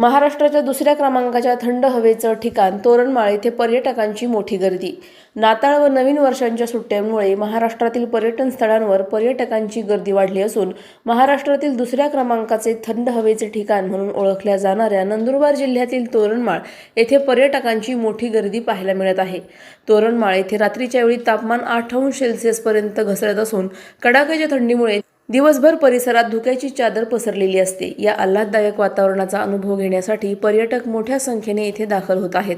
महाराष्ट्राच्या दुसऱ्या क्रमांकाच्या थंड हवेचं ठिकाण तोरणमाळ येथे पर्यटकांची मोठी गर्दी. नाताळ व नवीन वर्षांच्या सुट्ट्यांमुळे महाराष्ट्रातील पर्यटन स्थळांवर पर्यटकांची गर्दी वाढली असून महाराष्ट्रातील दुसऱ्या क्रमांकाचे थंड हवेचे ठिकाण म्हणून ओळखल्या जाणाऱ्या नंदुरबार जिल्ह्यातील तोरणमाळ येथे पर्यटकांची मोठी गर्दी पाहायला मिळत आहे. तोरणमाळ येथे रात्रीच्या वेळी तापमान आठ अंश सेल्सिअसपर्यंत घसरत असून कडाक्याच्या थंडीमुळे दिवसभर परिसरात धुक्याची चादर पसरलेली असते. या आल्हाददायक वातावरणाचा अनुभव घेण्यासाठी पर्यटक मोठ्या संख्येने येथे दाखल होत आहेत.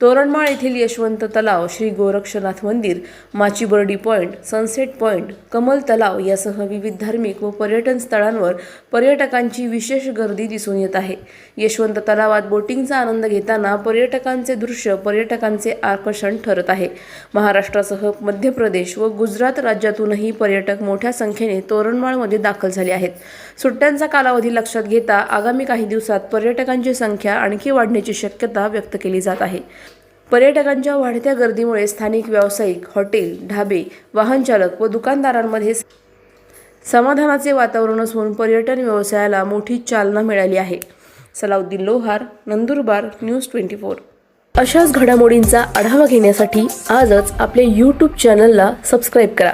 तोरणमाळ येथील यशवंत तलाव श्री गोरक्षनाथ मंदिर Machibardi point sunset point Kamal तलाव यासह विविध धार्मिक व पर्यटन स्थळांवर पर्यटकांची विशेष गर्दी दिसून येत आहे. यशवंत तलावात बोटिंगचा आनंद घेताना पर्यटकांचे दृश्य पर्यटकांचे आकर्षण ठरत आहे. महाराष्ट्रासह मध्य प्रदेश व गुजरात राज्यातूनही पर्यटक मोठ्या संख्येने तोरणमाळ तोरणमाळमध्ये दाखल झाले आहेत. सुट्ट्यांचा कालावधी लक्षात घेता आगामी काही दिवसात पर्यटकांची संख्या आणखी वाढण्याची शक्यता व्यक्त केली जात आहे. पर्यटकांच्या वाढत्या गर्दीमुळे स्थानिक व्यावसायिक हॉटेल ढाबे वाहनचालक व दुकानदारांमध्ये समाधानाचे वातावरण असून पर्यटन व्यवसायाला मोठी चालना मिळाली आहे. Salauddin Lohar Nandurbar news twenty four. अशाच घडामोडींचा आढावा घेण्यासाठी आजच आपल्या यूट्यूब चॅनलला सबस्क्राईब करा.